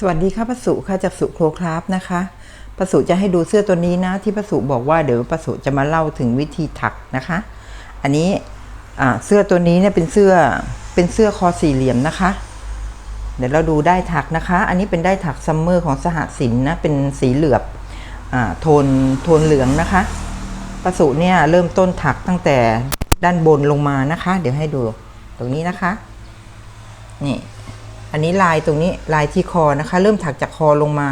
สวัสดีค่ะปสุค่ะจากสุโครคราฟนะคะปสุจะให้ดูเสื้อตัวนี้นะ ที่ปสุบอกว่าเดี๋ยวปสุจะมาเล่าถึงวิธีถักนะคะ อันนี้เสื้อตัวนี้เนี่ยเป็นเสื้อเป็นเสื้อคอสี่เหลี่ยมนะคะ เดี๋ยวเราดูได้ถักนะคะ อันนี้เป็นได้ถักซัมเมอร์ของสหสินนะเป็นสีเหลือบโทนโทนเหลืองนะคะปสุเนี่ยเริ่มต้นถักตั้งแต่ด้านบนลงมานะคะ เดี๋ยวให้ดูตรงนี้นะคะ นี่ อันนี้ลายตรงนี้ลายที่คอนะคะ เริ่มถักจากคอลงมา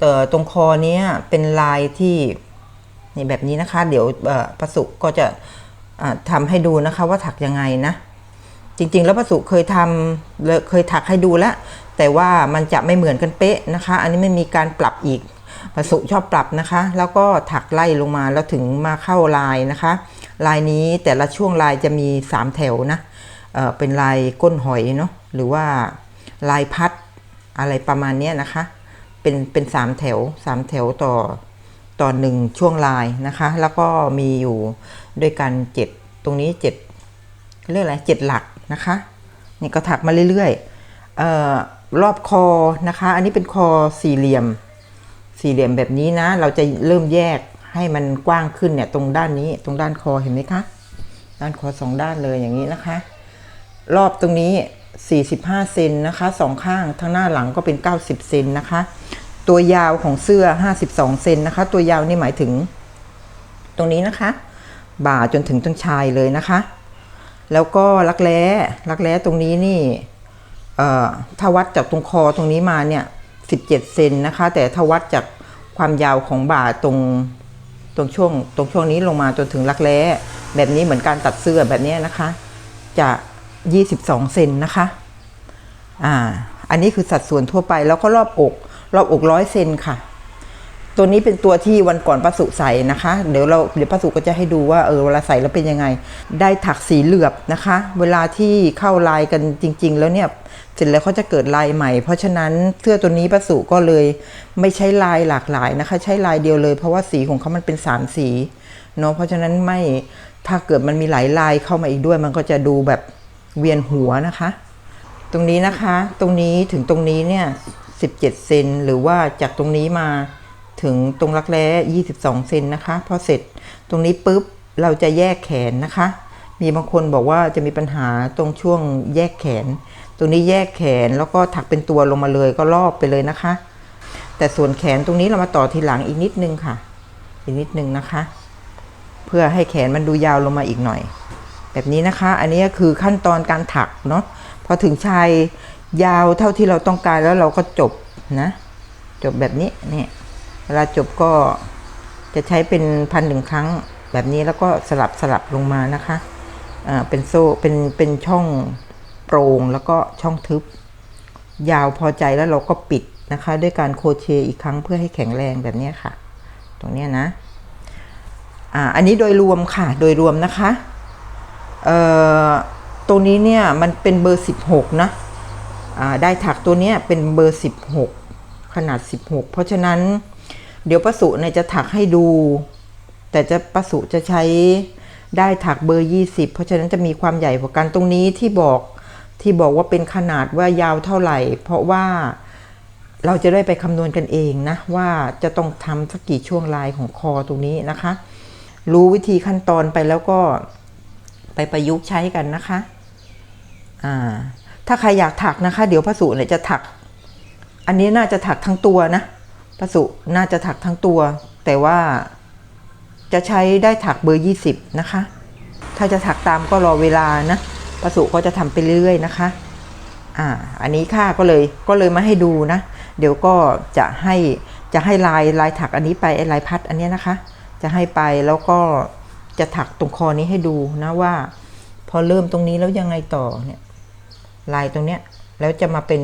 เอ่อตรงคอเนี้ยเป็นลายที่นี่แบบนี้นะคะ เดี๋ยวประสุก็จะอ่าทำให้ดูนะคะว่าถักยังไงนะ จริงๆ แล้วประสุเคยทำเคยถักให้ดูแล้วแต่ว่ามันจะไม่เหมือนกันเป๊ะนะคะ อันนี้ไม่มีการปรับอีกประสุชอบปรับนะคะ แล้วก็ถักไล่ลงมาแล้วถึงมาเข้าลายนะคะ ลายนี้แต่ละช่วงลายจะมี 3 แถวนะเเป็นลายก้นหอยเนาะหรือว่า ลายพัดอะไรประมาณนี้นะคะ เป็นเป็นสามแถวสามแถวต่อต่อหนึ่งช่วงลายนะคะ แล้วก็มีอยู่ด้วยกันเจ็ดตรงนี้เจ็ดเรียกอะไรเจ็ดหลักนะคะนี่ก็ถักมาเรื่อยๆเอ่อรอบคอนะคะ อันนี้เป็นคอสี่เหลี่ยม สี่เหลี่ยมแบบนี้นะ เราจะเริ่มแยกให้มันกว้างขึ้นเนี่ยตรงด้านนี้ตรงด้านคอเห็นไหมคะ ด้านคอสองด้านเลยอย่างนี้นะคะ รอบตรงนี้ 45 เซนนะคะสองข้างทั้งหน้าหลังก็เป็น 90 เซนนะคะ ตัวยาวของเสื้อ 52 เซนนะคะ ตัวยาวนี่หมายถึง ตรงนี้นะคะ บ่าจนถึงตรงชายเลยนะคะ แล้วก็รักแร้รักแร้ตรงนี้นี่ถ้าวัดจากตรงคอตรงนี้มาเนี่ย 17 เซนนะคะ แต่ถ้าวัดจากความยาวของบ่าตรงตรงช่วงตรงช่วงนี้ลงมาจนถึงรักแร้แบบนี้เหมือนการตัดเสื้อแบบนี้นะคะ จะ 22 เซนนะคะ อ่า อันนี้คือสัดส่วนทั่วไปแล้วก็รอบอก รอบอกร้อยเซนค่ะ ตัวนี้เป็นตัวที่วันก่อนป้าสุใส่นะคะ เดี๋ยวเราเดี๋ยวป้าสุก็จะให้ดูว่าเออเวลาใส่แล้วเป็นยังไง ได้ถักสีเหลือบนะคะ เวลาที่เข้าลายกันจริง ๆ แล้วเนี่ยเสร็จแล้วเขาจะเกิดลายใหม่ เพราะฉะนั้นเสื้อตัวนี้ป้าสุก็เลยไม่ใช้ลายหลากหลายนะคะ ใช้ลายเดียวเลย เพราะว่าสีของเขามันเป็นสามสีเนาะเพราะฉะนั้นไม่ถ้าเกิดมันมีหลายลายเข้ามาอีกด้วย มันก็จะดูแบบ เวียนหัวนะคะ ตรงนี้นะคะตรงนี้ถึงตรงนี้เนี่ย17เซนหรือว่าจากตรงนี้มาถึงตรงรักแร้22เซนนะคะพอเสร็จตรงนี้ปุ๊บเราจะแยกแขนนะคะ มีบางคนบอกว่าจะมีปัญหาตรงช่วงแยกแขน ตรงนี้แยกแขนแล้วก็ถักเป็นตัวลงมาเลยก็รอบไปเลยนะคะ แต่ส่วนแขนตรงนี้เรามาต่อทีหลังอีกนิดนึงค่ะ อีกนิดนึงนะคะ เพื่อให้แขนมันดูยาวลงมาอีกหน่อย แบบนี้นะคะ อันนี้คือขั้นตอนการถักเนาะพอถึงชายยาวเท่าที่เราต้องการแล้วเราก็จบนะจบแบบนี้เนี่ยเวลาจบก็จะใช้เป็นพันหนึ่งครั้งแบบนี้แล้วก็สลับสลับลงมานะคะอ่าเป็นโซ่เป็นเป็นช่องโปร่งแล้วก็ช่องทึบ ยาวพอใจแล้วเราก็ปิดนะคะ ด้วยการโคเชอีกครั้งเพื่อให้แข็งแรงแบบนี้ค่ะ ตรงนี้นะอ่าอันนี้โดยรวมค่ะ โดยรวมนะคะ ตัวนี้เนี่ยมันเป็นเบอร์ 16 นะได้ถักตัวเนี้ยเป็นเบอร์ 16 ขนาด 16 เพราะฉะนั้นเดี๋ยวประสุเนี่ยจะถักให้ดู แต่จะประสุจะใช้ได้ถักเบอร์ 20 เพราะฉะนั้นจะมีความใหญ่กว่ากันตรงนี้ที่บอกที่บอกว่าเป็นขนาดว่ายาวเท่าไหร่ เพราะว่าเราจะได้ไปคำนวณกันเองนะ ว่าจะต้องทำสักกี่ช่วงลายของคอตรงนี้นะคะ รู้วิธีขั้นตอนไปแล้วก็ ไปประยุกต์ใช้กันนะคะอ่าถ้าใครอยากถักนะคะ เดี๋ยวพระสุเนี่ยจะถัก อันนี้น่าจะถักทั้งตัวนะพระสุน่าจะถักทั้งตัว แต่ว่าจะใช้ได้ถักเบอร์ 20 นะคะ ถ้าจะถักตามก็รอเวลานะพระสุก็จะทำไปเรื่อยนะคะอ่าอันนี้ค่ะก็เลยก็เลยมาให้ดูนะ เดี๋ยวก็จะให้จะให้ลายลายถักอันนี้ไปลายพัดอันเนี้ยนะคะ จะให้ไปแล้วก็ จะถักตรงคอนี้ให้ดูนะว่า พอเริ่มตรงนี้แล้วยังไงต่อเนี่ยลายตรงเนี้ยแล้วจะมาเป็น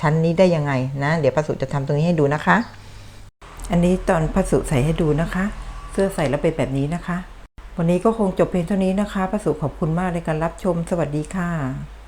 ชั้นนี้ได้ยังไงนะ เดี๋ยวพระสุจะทำตรงนี้ให้ดูนะคะ อันนี้ตอนพระสุใส่ให้ดูนะคะ เสื้อใส่แล้วเป็นแบบนี้นะคะ วันนี้ก็คงจบเพียงเท่านี้นะคะพระสุขอบคุณมากในการรับชมสวัสดีค่ะ